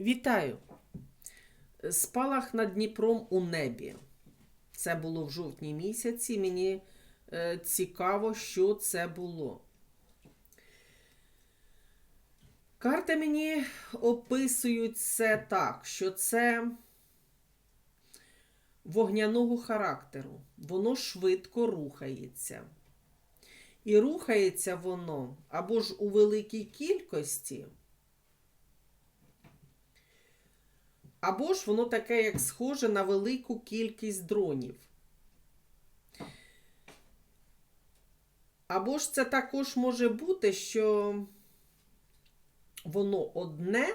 Вітаю! Спалах над Дніпром у небі. Це було в жовтні місяці. Мені е, цікаво, що це було. Карти мені описують це так, що це вогняного характеру. Воно швидко рухається. І рухається воно або ж у великій кількості. Або ж воно таке, як схоже на велику кількість дронів. Або ж це також може бути, що воно одне,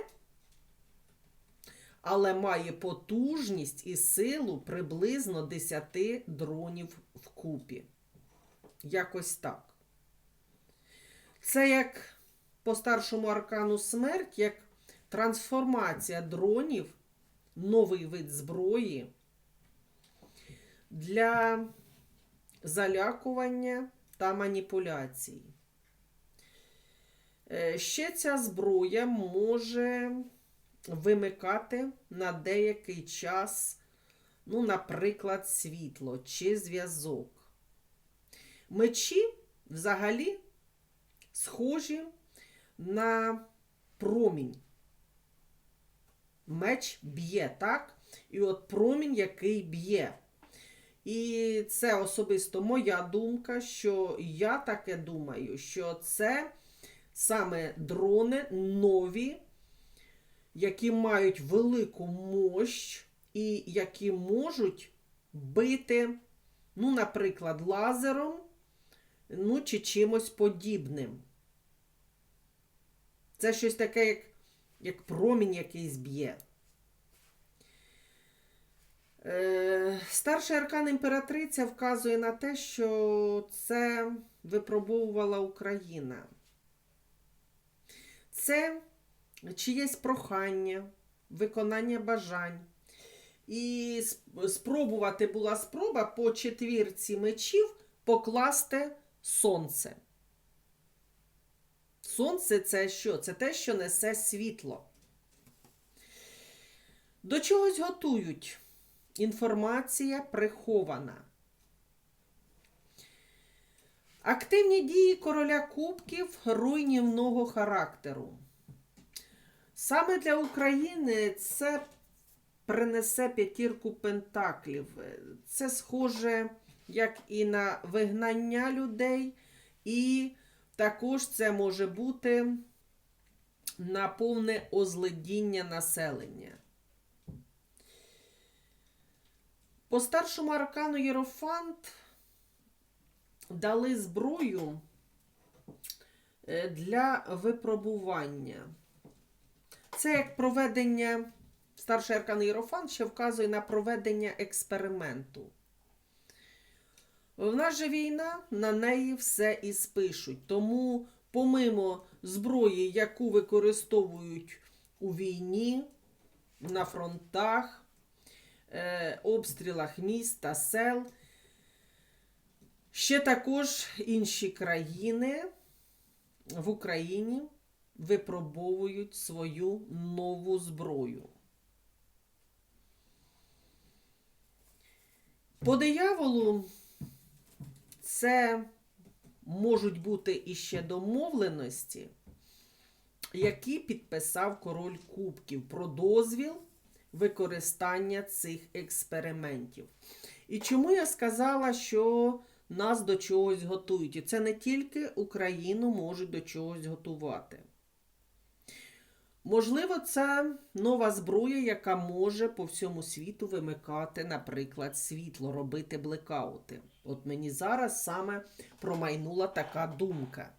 але має потужність і силу приблизно 10 дронів вкупі. Якось так. Це як по старшому аркану смерть, як трансформація дронів, новий вид зброї для залякування та маніпуляцій. Е, Ще ця зброя може вимикати на деякий час, ну, наприклад, світло чи зв'язок. Мечі взагалі схожі на промінь. Меч б'є, так? І от промінь, який б'є. І це особисто моя думка, що я таке думаю, що це саме дрони нові, які мають велику мощ і які можуть бити, ну, наприклад, лазером, ну, чи чимось подібним. Це щось таке, як, як промінь якийсь б'є. Е, Старший аркан імператриця вказує на те, що це випробовувала Україна. Це чиєсь прохання, виконання бажань. І спробувати була спроба по четвірці мечів покласти сонце. Сонце це що? Це те, що несе світло. До чогось готують. Інформація прихована. Активні дії короля кубків руйнівного характеру. Саме для України це принесе п'ятірку пентаклів. Це схоже як і на вигнання людей, і також це може бути на повне озледіння населення. По старшому аркану Єрофант дали зброю е, для випробування. Це як проведення, старший аркан Єрофант ще вказує на проведення експерименту. В нас же війна, на неї все і спишуть. Тому, помимо зброї, яку використовують у війні, на фронтах, е, обстрілах міст та сел, ще також інші країни в Україні випробовують свою нову зброю. По дияволу це можуть бути іще домовленості, які підписав король Кубків про дозвіл використання цих експериментів. І чому я сказала, що нас до чогось готують? І це не тільки Україну можуть до чогось готувати. Можливо, це нова зброя, яка може по всьому світу вимикати, наприклад, світло, робити блекаути. От мені зараз саме промайнула така думка.